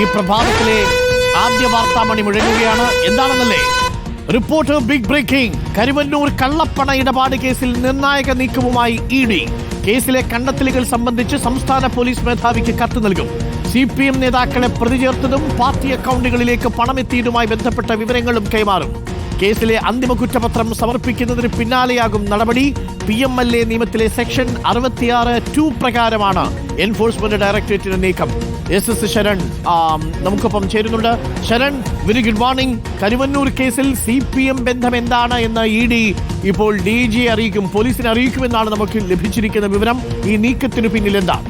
ഈ പ്രഭാതത്തിലെ ആദ്യ വാർത്താമണി മുഴങ്ങുകയാണ്. എന്താണെന്നല്ലേ? റിപ്പോർട്ട് ബിഗ് ബ്രേക്കിംഗ് കരുവന്നൂർ കള്ളപ്പണ ഇടപാട് കേസിൽ നിർണായക നീക്കവുമായി ഇ ഡി കേസിലെ കണ്ടെത്തലുകൾ സംബന്ധിച്ച് സംസ്ഥാന പോലീസ് മേധാവിക്ക് കത്ത് നൽകും. സി പി എം നേതാക്കളെ പ്രതിചേർത്തതും പാർട്ടി അക്കൗണ്ടുകളിലേക്ക് പണമെത്തിയതുമായി ബന്ധപ്പെട്ട വിവരങ്ങളും കൈമാറും. കേസിലെ അന്തിമ കുറ്റപത്രം സമർപ്പിക്കുന്നതിന് പിന്നാലെയാകും നടപടി. പി എം എൽ എ നിയമത്തിലെ സെക്ഷൻ അറുപത്തിയാറ് ടു പ്രകാരമാണ്. എൻഫോഴ്സ്മെന്റ് ഡയറക്ടറേറ്റിന്റെ നീക്കം. എസ് എസ് ശരൺ നമുക്കൊപ്പം ചേരുന്നുണ്ട്. Sharan very good morning Karuvannur കേസിൽ സി പി എം ബന്ധം എന്താണ് എന്ന് ഇ ഡി ഇപ്പോൾ ഡി ജി അറിയിക്കും പോലീസിനെ അറിയിക്കുമെന്നാണ് നമുക്ക് ലഭിച്ചിരിക്കുന്ന വിവരം. ഈ നീക്കത്തിന് പിന്നിൽ എന്താണ്?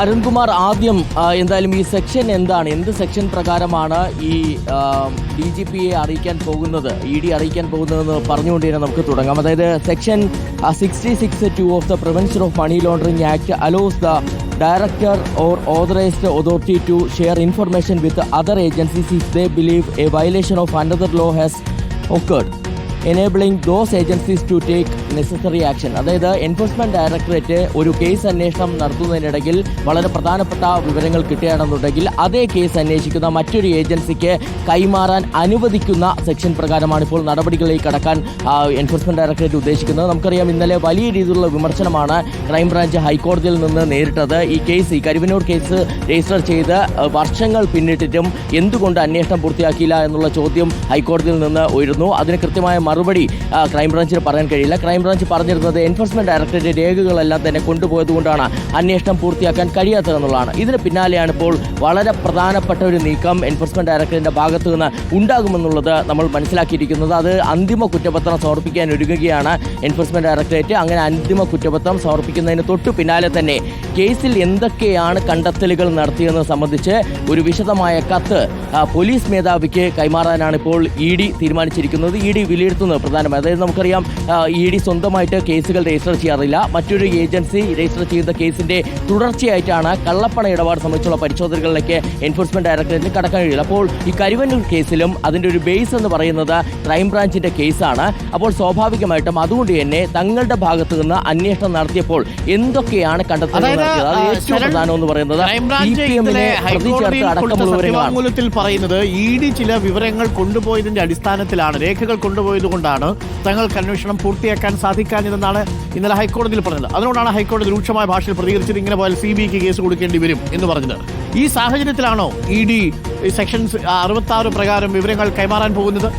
അരുൺകുമാർ ആദ്യം എന്തായാലും ഈ സെക്ഷൻ എന്താണ്? എന്ത് സെക്ഷൻ പ്രകാരമാണ് ഈ ഡി ജി പിയെ അറിയിക്കാൻ പോകുന്നത്? ഇ ഡി അറിയിക്കാൻ പോകുന്നതെന്ന് പറഞ്ഞുകൊണ്ട് തന്നെ നമുക്ക് തുടങ്ങാം. അതായത് section sixty six two of the prevention of money laundering act allows the director or authorised authority to share information with other agencies if they believe a violation of another law has occurred enabling those agencies to take necessary action അതായത് enforcement directorate ഒരു case അന്വേഷണം നടത്തുന്നതിനിടയിൽ വളരെ പ്രധാനപ്പെട്ട വിവരങ്ങൾ കിട്ടുകയാണെന്നുണ്ടെങ്കിൽ അതേ case അന്വേഷിക്കുന്ന മറ്റൊരു ഏജൻസിക്ക് കൈമാറാൻ അനുവദിക്കുന്ന സെക്ഷൻ പ്രകാരമാണ് ഇപ്പോൾ നടപടികളിലേക്ക് കടക്കാൻ എൻഫോഴ്സ്മെന്റ് ഡയറക്ടറേറ്റ് ഉദ്ദേശിക്കുന്നത്. നമുക്കറിയാം ഇന്നലെ വലിയ രീതിയിലുള്ള വിമർശനമാണ് ക്രൈംബ്രാഞ്ച് ഹൈക്കോടതിയിൽ നിന്ന് നേരിട്ടത്. ഈ കേസ് ഈ കരുവന്നൂർ കേസ് രജിസ്റ്റർ ചെയ്ത് വർഷങ്ങൾ പിന്നിട്ടിട്ടും എന്തുകൊണ്ട് അന്വേഷണം പൂർത്തിയാക്കിയില്ല എന്നുള്ള ചോദ്യം ഹൈക്കോടതിയിൽ നിന്ന് ഉയരുന്നു. അതിന് കൃത്യമായ മറുപടി ക്രൈംബ്രാഞ്ചിന് പറയാൻ കഴിയില്ല. ക്രൈംബ്രാഞ്ച് പറഞ്ഞിരുന്നത് എൻഫോഴ്സ്മെന്റ് ഡയറക്ടറേറ്റ് രേഖകളെല്ലാം തന്നെ കൊണ്ടുപോയതുകൊണ്ടാണ് അന്വേഷണം പൂർത്തിയാക്കാൻ കഴിയാത്തതെന്നുള്ളതാണ്. ഇതിന് പിന്നാലെയാണ് ഇപ്പോൾ വളരെ പ്രധാനപ്പെട്ട ഒരു നീക്കം എൻഫോഴ്സ്മെന്റ് ഡയറക്ടറേറ്റിന്റെ ഭാഗത്തു നിന്ന് ഉണ്ടാകുമെന്നുള്ളത് നമ്മൾ മനസ്സിലാക്കിയിരിക്കുന്നത്. അത് അന്തിമ കുറ്റപത്രം സമർപ്പിക്കാൻ ഒരുങ്ങുകയാണ് എൻഫോഴ്സ്മെന്റ് ഡയറക്ടറേറ്റ് അങ്ങനെ അന്തിമ കുറ്റപത്രം സമർപ്പിക്കുന്നതിന് തൊട്ടു പിന്നാലെ തന്നെ കേസിൽ എന്തൊക്കെയാണ് കണ്ടെത്തലുകൾ നടത്തിയെന്ന് സംബന്ധിച്ച് ഒരു വിശദമായ കത്ത് പോലീസ് മേധാവിക്ക് കൈമാറാനാണ് ഇപ്പോൾ ഇ ഡി തീരുമാനിച്ചിരിക്കുന്നത്. ഇ ഡി വിലയിരുത്തുന്നത് പ്രധാനമായി അതായത് നമുക്കറിയാം ഇ ഡി സ്വന്തമായിട്ട് കേസുകൾ രജിസ്റ്റർ ചെയ്യാറില്ല. മറ്റൊരു ഏജൻസി രജിസ്റ്റർ ചെയ്യുന്ന കേസിന്റെ തുടർച്ചയായിട്ടാണ് കള്ളപ്പണ ഇടപാട് സംബന്ധിച്ചുള്ള പരിശോധനകളിലേക്ക് എൻഫോഴ്സ്മെന്റ് ഡയറക്ടറേറ്റിന് കടക്കാൻ കഴിയില്ല അപ്പോൾ ഈ കരുവന്നൂർ കേസിലും അതിന്റെ ഒരു ബേസ് എന്ന് പറയുന്നത് ക്രൈംബ്രാഞ്ചിന്റെ കേസാണ് അപ്പോൾ സ്വാഭാവികമായിട്ടും അതുകൊണ്ട് തന്നെ തങ്ങളുടെ ഭാഗത്തു നിന്ന് അന്വേഷണം നടത്തിയപ്പോൾ എന്തൊക്കെയാണ് കണ്ടെത്തുന്നത് നടത്തിയത് അത് ഏറ്റവും പ്രധാനം എന്ന് പറയുന്നത്. അടക്കമുള്ള വിവരങ്ങളാണ് പറയുന്നത് ഇ ഡി ചില വിവരങ്ങൾ കൊണ്ടുപോയതിന്റെ അടിസ്ഥാനത്തിലാണ്. രേഖകൾ കൊണ്ടുപോയത് കൊണ്ടാണ് തങ്ങൾക്ക് അന്വേഷണം പൂർത്തിയാക്കാൻ സാധിക്കാഞ്ഞതെന്നാണ് ഇന്നലെ ഹൈക്കോടതിയിൽ പറഞ്ഞത്. അതിനോടാണ് ഹൈക്കോടതി രൂക്ഷമായ ഭാഷയിൽ പ്രതികരിച്ചത് ഇങ്ങനെ പോയാൽ സി ബി ഐക്ക് കേസ് കൊടുക്കേണ്ടി വരും എന്ന് പറഞ്ഞത്. ഈ സാഹചര്യത്തിലാണോ ഇ ഡി സെക്ഷൻ അറുപത്തി പ്രകാരം വിവരങ്ങൾ കൈമാറാൻ പോകുന്നത്?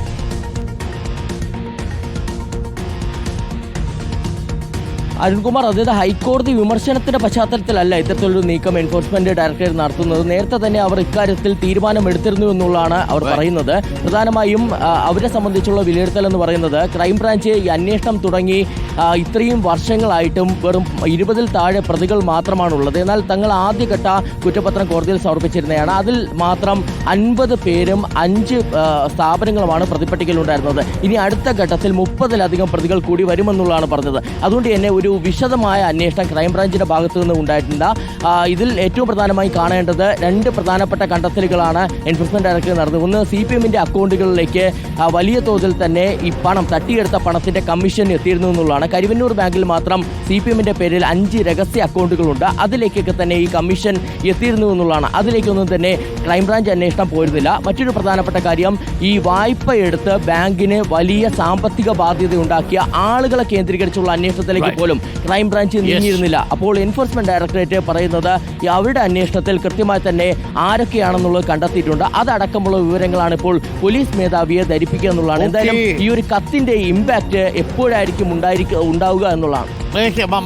അരുൺകുമാർ അതായത് ഹൈക്കോടതി വിമർശനത്തിന്റെ പശ്ചാത്തലത്തിലല്ല ഇത്തരത്തിലൊരു നീക്കം എൻഫോഴ്സ്മെന്റ് ഡയറക്ടറേറ്റ് നടത്തുന്നത്. നേരത്തെ തന്നെ അവർ ഇക്കാര്യത്തിൽ തീരുമാനമെടുത്തിരുന്നു എന്നുള്ളതാണ് അവർ പറയുന്നത്. പ്രധാനമായും അവരെ സംബന്ധിച്ചുള്ള വിലയിരുത്തൽ എന്ന് പറയുന്നത് ക്രൈംബ്രാഞ്ച് ഈ അന്വേഷണം തുടങ്ങി ഇത്രയും വർഷങ്ങളായിട്ടും വെറും ഇരുപതിൽ താഴെ പ്രതികൾ മാത്രമാണുള്ളത്. എന്നാൽ തങ്ങൾ ആദ്യഘട്ട കുറ്റപത്രം കോടതിയിൽ സമർപ്പിച്ചിരുന്നതാണ്. അതിൽ മാത്രം അൻപത് പേരും അഞ്ച് സ്ഥാപനങ്ങളുമാണ് പ്രതിപ്പട്ടികയിലുണ്ടായിരുന്നത്. ഇനി അടുത്ത ഘട്ടത്തിൽ മുപ്പതിലധികം പ്രതികൾ കൂടി വരുമെന്നുള്ളതാണ് പറഞ്ഞത്. അതുകൊണ്ട് തന്നെ ഒരു വിശദമായ അന്വേഷണം ക്രൈംബ്രാഞ്ചിന്റെ ഭാഗത്തു നിന്ന് ഉണ്ടായിട്ടുണ്ട്. ഇതിൽ ഏറ്റവും പ്രധാനമായി കാണേണ്ടത് രണ്ട് പ്രധാനപ്പെട്ട കണ്ടെത്തലുകളാണ് എൻഫോഴ്സ്മെന്റ് ഡയറക്ടർ നടന്നത്. ഒന്ന് സി പി എമ്മിന്റെ അക്കൗണ്ടുകളിലേക്ക് വലിയ തോതിൽ തന്നെ ഈ പണം തട്ടിയെടുത്ത പണത്തിന്റെ കമ്മീഷൻ എത്തിയിരുന്നു എന്നുള്ളതാണ്. കരുവന്നൂർ ബാങ്കിൽ മാത്രം സി പി എമ്മിന്റെ പേരിൽ അഞ്ച് രഹസ്യ അക്കൗണ്ടുകളുണ്ട്. അതിലേക്കൊക്കെ തന്നെ ഈ കമ്മീഷൻ എത്തിയിരുന്നു എന്നുള്ളതാണ്. അതിലേക്കൊന്നും തന്നെ ക്രൈംബ്രാഞ്ച് അന്വേഷണം പോയിരുന്നില്ല. മറ്റൊരു പ്രധാനപ്പെട്ട കാര്യം ഈ വായ്പ എടുത്ത് ബാങ്കിന് വലിയ സാമ്പത്തിക ബാധ്യത ഉണ്ടാക്കിയ ആളുകളെ കേന്ദ്രീകരിച്ചുള്ള അന്വേഷണത്തിലേക്ക് പോലും ക്രൈംബ്രാഞ്ച് നീങ്ങിയിരുന്നില്ല. അപ്പോൾ എൻഫോഴ്സ്മെന്റ് ഡയറക്ടറേറ്റ് പറയുന്നത് അവരുടെ അന്വേഷണത്തിൽ കൃത്യമായി തന്നെ ആരൊക്കെയാണെന്നുള്ളത് കണ്ടെത്തിയിട്ടുണ്ട്. അതടക്കമുള്ള വിവരങ്ങളാണ് ഇപ്പോൾ പോലീസ് മേധാവിയെ ധരിപ്പിക്കുക എന്നുള്ളതാണ്. എന്തായാലും ഈ ഒരു കത്തിന്റെ ഇമ്പാക്ട് എപ്പോഴായിരിക്കും ഉണ്ടായിരിക്കുക ഉണ്ടാവുക എന്നുള്ളതാണ്.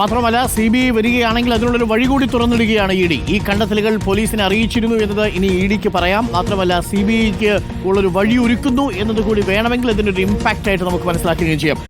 മാത്രമല്ല സി ബി ഐ വരികയാണെങ്കിൽ അതിനുള്ളൊരു വഴി കൂടി തുറന്നിടുകയാണ് ഇ ഡി. ഈ കണ്ടെത്തലുകൾ പോലീസിനെ അറിയിച്ചിരുന്നു എന്നത് ഇനി ഇ ഡിക്ക് പറയാം. മാത്രമല്ല സി ബി ഐക്ക് ഉള്ളൊരു വഴി ഒരുക്കുന്നു എന്നതുകൂടി വേണമെങ്കിൽ ഇതിനൊരു ഇമ്പാക്റ്റ് ആയിട്ട് നമുക്ക് മനസ്സിലാക്കുകയും ചെയ്യാം.